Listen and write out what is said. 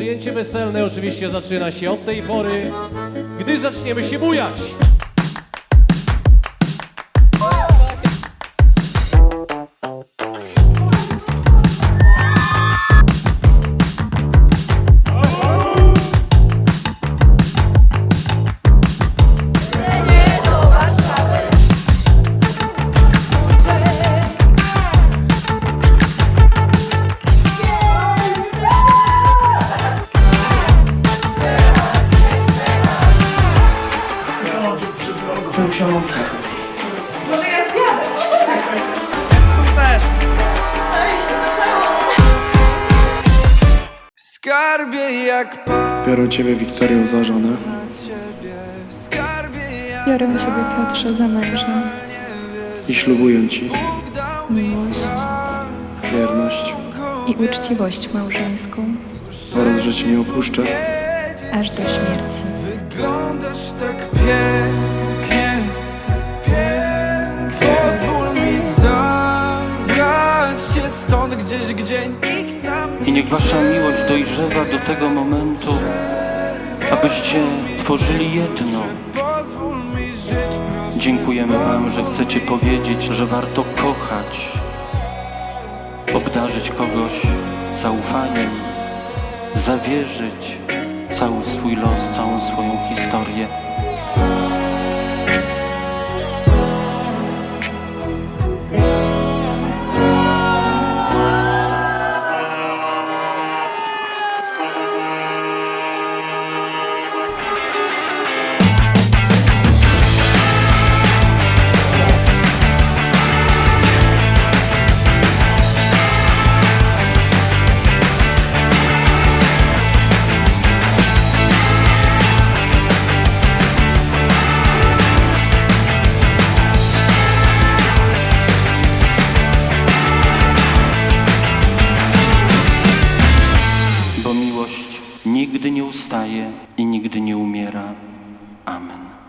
Przyjęcie weselne oczywiście zaczyna się od tej pory, gdy zaczniemy się bujać. Może ja zjadę? Ej, się zaczęło. Skarbie jak pan Biorę Ciebie, Wiktorię, za żonę. Biorę Ciebie, Piotrze, za męża, i ślubuję Ci miłość. wierność. I uczciwość małżeńską, oraz, że Cię nie opuszczę. Aż do śmierci. Wyglądasz tak pięknie I niech wasza miłość dojrzewa do tego momentu, abyście tworzyli jedno. Dziękujemy wam, że chcecie powiedzieć, że warto kochać, obdarzyć kogoś zaufaniem, zawierzyć cały swój los, całą swoją historię. Nigdy nie ustaje i nigdy nie umiera. Amen.